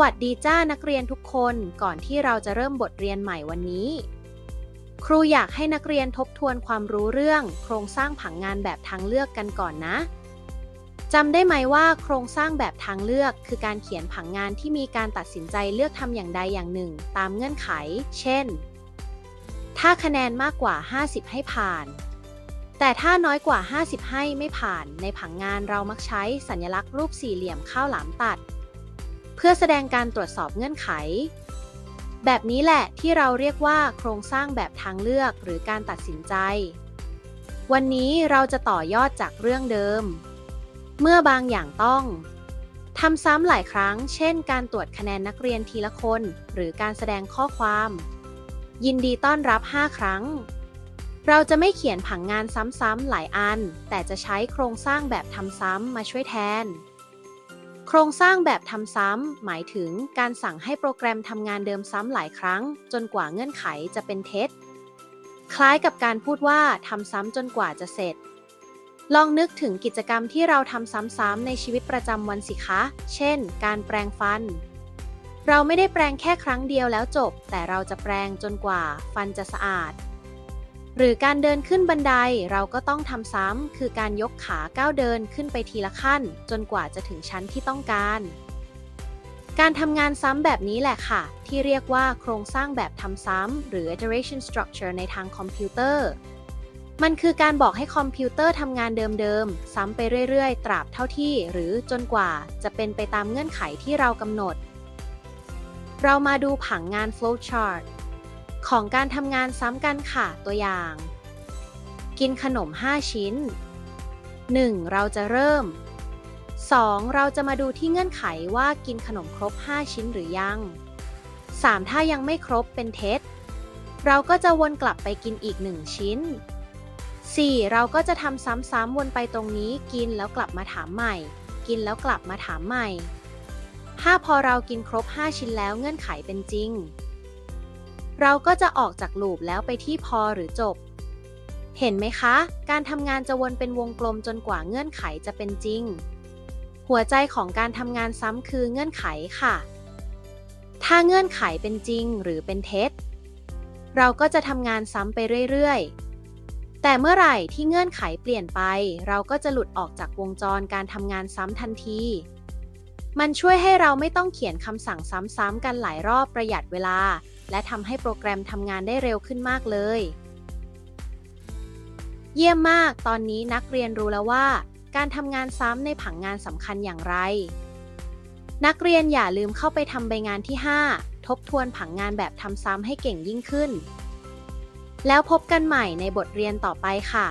วัสดีจ้านักเรียนทุกคนก่อนที่เราจะเริ่มบทเรียนใหม่วันนี้ ครูอยากให้นักเรียนทบทวนความรู้เรื่อง โครงสร้างผังงานแบบทางเลือกกันก่อนนะจำได้ไหมว่าโครงสร้างแบบทางเลือก คือการเขียนผังงานที่มีการตัดสินใจเลือกทำอย่างใดอย่างหนึ่ง ตามเงื่อนไข เช่น ถ้าคะแนนมากกว่า 50 ให้ผ่าน แต่ถ้าน้อยกว่า 50 ให้ไม่ผ่าน ในผังงานเรามักใช้สัญลักษณ์รูปสี่เหลี่ยมข้าวหลามตัด พื่อแสดงการตรวจสอบเงื่อนไข แบบนี้แหละที่เราเรียกว่าโครงสร้างแบบทางเลือกหรือการตัดสินใจ วันนี้เราจะต่อยอดจากเรื่องเดิม เมื่อบางอย่างต้องทำซ้ำหลายครั้ง เช่น การตรวจคะแนนนักเรียนทีละคน หรือการแสดงข้อความ ยินดีต้อนรับ 5 ครั้ง เราจะไม่เขียนผังงานซ้ำๆหลายอัน แต่จะใช้โครงสร้างแบบทำซ้ำมาช่วยแทน โครงสร้างแบบทำซ้ำ หมายถึงการสั่งให้โปรแกรมทำงานเดิมซ้ำหลายครั้ง จนกว่าเงื่อนไขจะเป็นเท็จ คล้ายกับการพูดว่าทำซ้ำจนกว่าจะเสร็จ ลองนึกถึงกิจกรรมที่เราทำซ้ำๆในชีวิตประจำวันสิคะ เช่น การแปรงฟัน เราไม่ได้แปรงแค่ครั้งเดียวแล้วจบ แต่เราจะแปรงจนกว่า ฟันจะสะอาด หรือการเดินขึ้นบันไดเราก็ต้องทำซ้ำคือการยกขาก้าวเดินขึ้นไปทีละขั้น จนกว่าจะถึงชั้นที่ต้องการ การทำงานซ้ำแบบนี้แหละค่ะ ที่เรียกว่าโครงสร้างแบบทำซ้ำหรือ iteration structure ในทางคอมพิวเตอร์ มันคือการบอกให้คอมพิวเตอร์ทำงานเดิมๆ ซ้ำไปเรื่อยๆ ตราบเท่าที่ หรือจนกว่าจะเป็นไปตามเงื่อนไขที่เรากำหนด เรามาดูผังงาน flowchart ของการทำงานซ้ำกันค่ะ ตัวอย่าง กินขนม 5 ชิ้น 1. เราจะเริ่ม 2. เราจะมาดูที่เงื่อนไขว่ากินขนมครบ 5 ชิ้นหรือยัง 3. ถ้ายังไม่ครบเป็นเท็จ เราก็จะวนกลับไปกินอีก 1 ชิ้น 4. เราก็จะทำซ้ำๆวนไปตรงนี้กินแล้วกลับมาถามใหม่ กินแล้วกลับมาถามใหม่ 5. พอเรากินครบ 5 ชิ้นแล้วเงื่อนไขเป็นจริง เราก็จะออกจากลูปแล้วไปที่พอหรือจบ เห็นไหมคะ การทำงานจะวนเป็นวงกลมจนกว่าเงื่อนไขจะเป็นจริง หัวใจของการทำงานซ้ำคือเงื่อนไขค่ะ ถ้าเงื่อนไขเป็นจริงหรือเป็นเท็จ เราก็จะทำงานซ้ำไปเรื่อยๆ แต่เมื่อไหร่ที่เงื่อนไขเปลี่ยนไป เราก็จะหลุดออกจากวงจรการทำงานซ้ำทันทีมันช่วยให้เราไม่ต้องเขียนคำสั่งซ้ำๆกันหลายรอบประหยัดเวลา และทำให้โปรแกรมทำงานได้เร็วขึ้นมากเลย เยี่ยมมาก ตอนนี้นักเรียนรู้แล้วว่า การทำงานซ้ำในผังงานสำคัญอย่างไร นักเรียนอย่าลืมเข้าไปทำใบงานที่ 5 ทบทวนผังงานแบบทำซ้ำให้เก่งยิ่งขึ้น แล้วพบกันใหม่ในบทเรียนต่อไปค่ะ